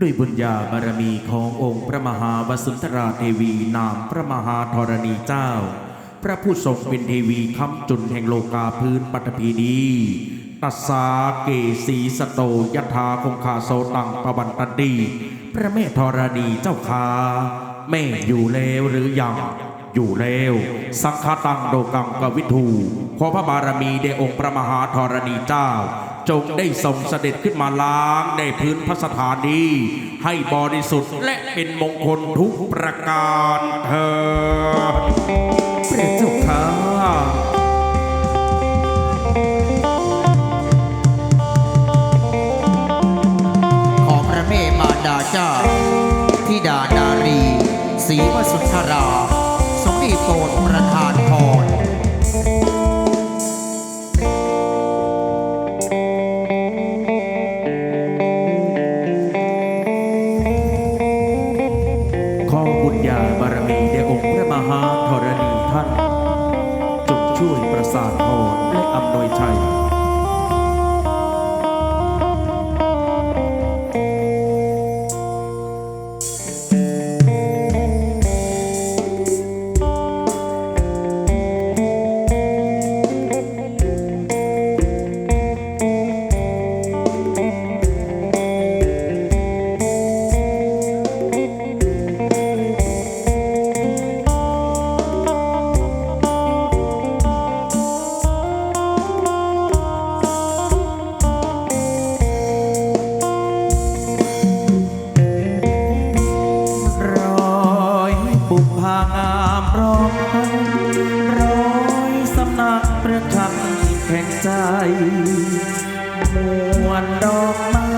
ด้วยบุญญาบารมีขององค์พระมหาวสุนทราเทวีนามพระมหาธรณีเจ้า พระผู้ทรงเป็นเทวีคำจุนแห่งโลกาพื้นปัตภีนีตัสสาเกสีสโตยถาคงคาโซตังปวันตันดีพระแม่ธรณีเจ้าคาแม่อยู่แล้วหรือยังอยู่แล้วสังฆตังโดกังกวิทูขอพระบารมีในองค์พระมหาธรณีเจ้า จงได้ส่งเสด็จขึ้นมาล้างในพื้นพระสถานีให้บริสุทธิ์และเป็นมงคลทุกประการเถิดางามร้องร้อยสำนักประชันแข่งใจมวลดอกไม้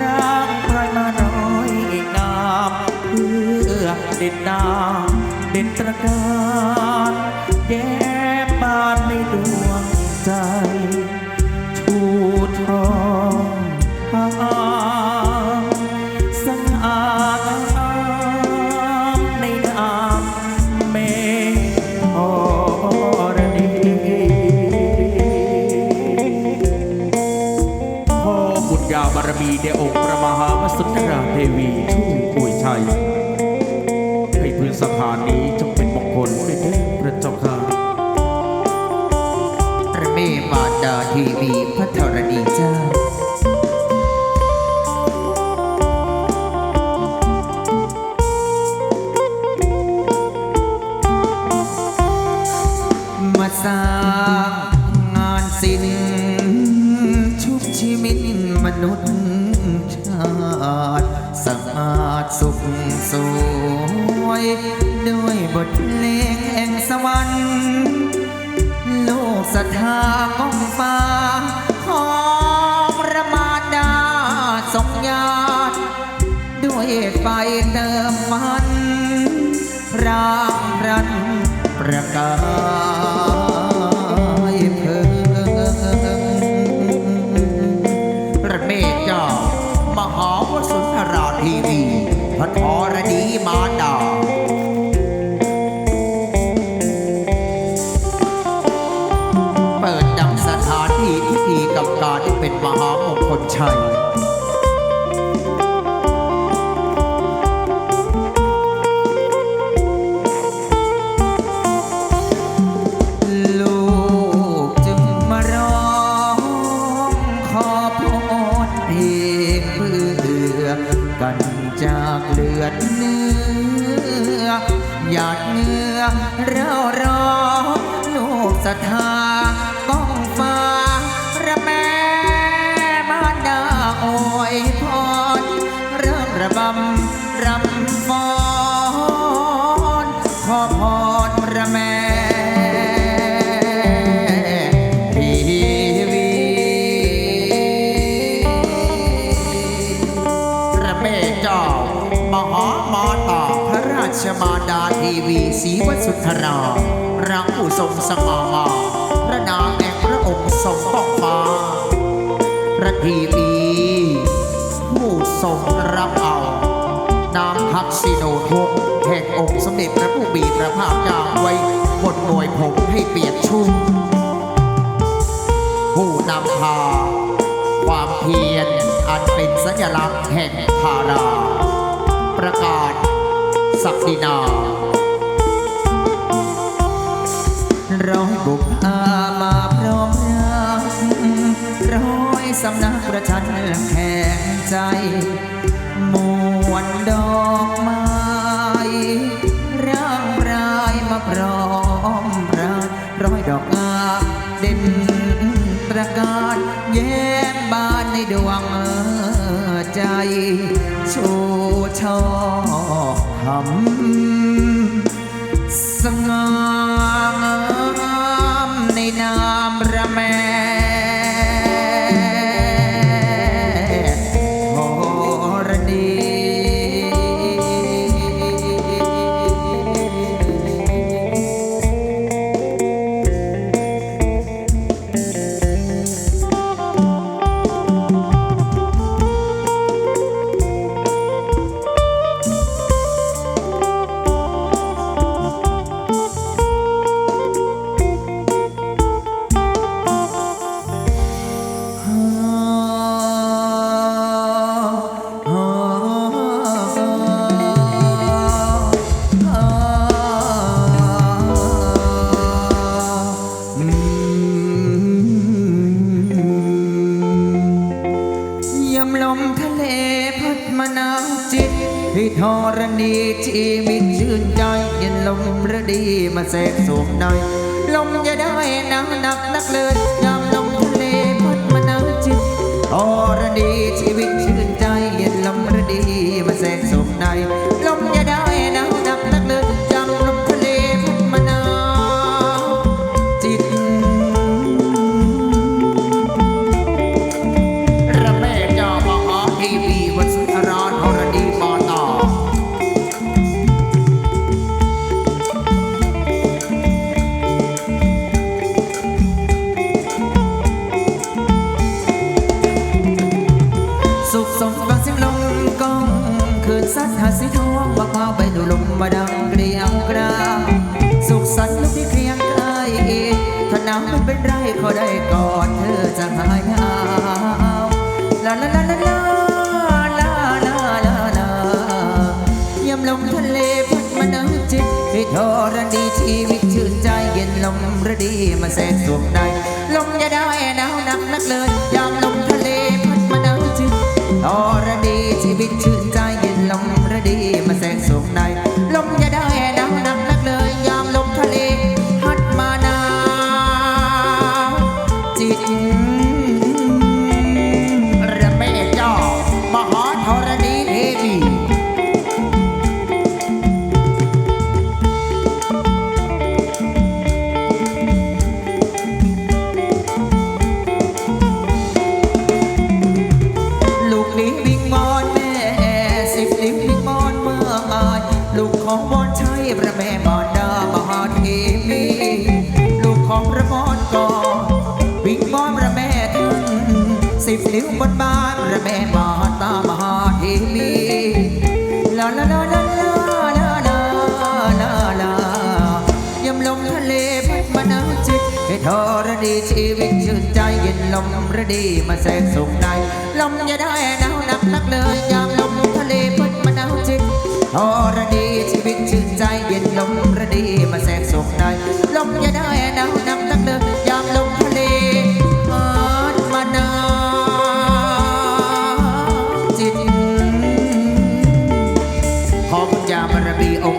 รักใครมาน้อยงาม เพื่อเด่นดาเด่นตระกา มีในองค์พระมหาวสุนทราเทวี สุขสวย ด้วยบทเพลงแห่งสวรรค์ลูกศรัทธามองฟ้าของระมาดาทรงญาตด้วยไฟเติมมันรางรันประกาย เป็นมหามงคลชัยลูกจึงมาร้องขอพรเพลงเพื่อกันจากเลือดเนื้อหยาดเหงื่อเราร้อลู มหามาตาพระราชมารดาทีวีศรีวสุนทรารังผู้ทรงสง่างามพระนางแห่งพระองค์ทรงป้องฟ้าพระทีวีผู้ทรงรับเอานามทักษิโนทกแห่งองค์สมเด็จพระผู้มีพระภาคเจ้าไว้บนหน่วยผมให้เปียกชุ่มผู้นำพาความเพียรอันเป็นสัญลักษณ์แห่งธารา ประกาศ ศักดินาร้อยบุกพามาพร้อมรักร้อยสำนักประชันแข่งใจ มวลดอกไม้ร่างรายมาพร้อมรายร้อยดอกงามเด่นตระการแย้มบานในดวง ใจชูช่อคำสง่า รณีชีวิตชื่นใจเย็นลมระดีมาแทรกสวงหนลมจะได้หนักหนักนักเลย คืนสัตว์หาสีทองมาพาไปดูลมมาดังเกลียวกราสุขสันต์ลูกที่เกรียงไกรถ้าหนาวไม่เป็นไรเขาได้กอดเธอจะหายหนาวลาลาลาลาลาลาลาลาลายามลมทะเลพัดมานาวจิตให้ทรณีชีวิตชื่นใจเย็นลมระดีมาแทรกสวมในลมจะได้หนาวหนักนักเลยยามลมทะเลพัดมานาวจิตอรดี วิวบนบานระแม่มาตามหาเทวีลาลาลาลาลาลาลาลาลายำลงทะเลพัดมาหนาวจิตให้ทรดีชีวิตชื่นใจเย็นลมระดีมาแทรกสุขในลมอย่าได้หนาวหนักนักเลยยามลมทะเลพัดมาหนาวจิตทรดีชีวิตชื่นใจเย็นลมระดีมาแทรกสุขในลมอย่าได้หนาวหนัก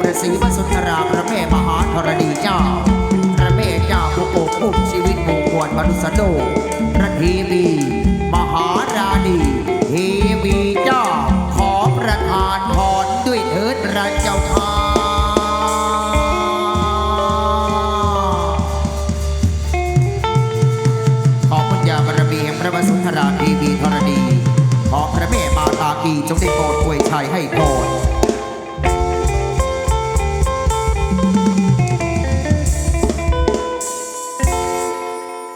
มีองค์ฤาษีวสุนทราพระแม่มหาธรณีเจ้า พระแม่เจ้าผู้ปกปุ้มชีวิตหมู่มวลมนุษย์โดพระเทวีมหาราณีเทวีเจ้า ขอประทานพรด้วยเถิดพระเจ้าค่ะขอบุญญาบารมีแห่งพระวสุนทราเทวีธรณีขอพระแม่มาตากีจงได้โปรดอวยชัยให้พร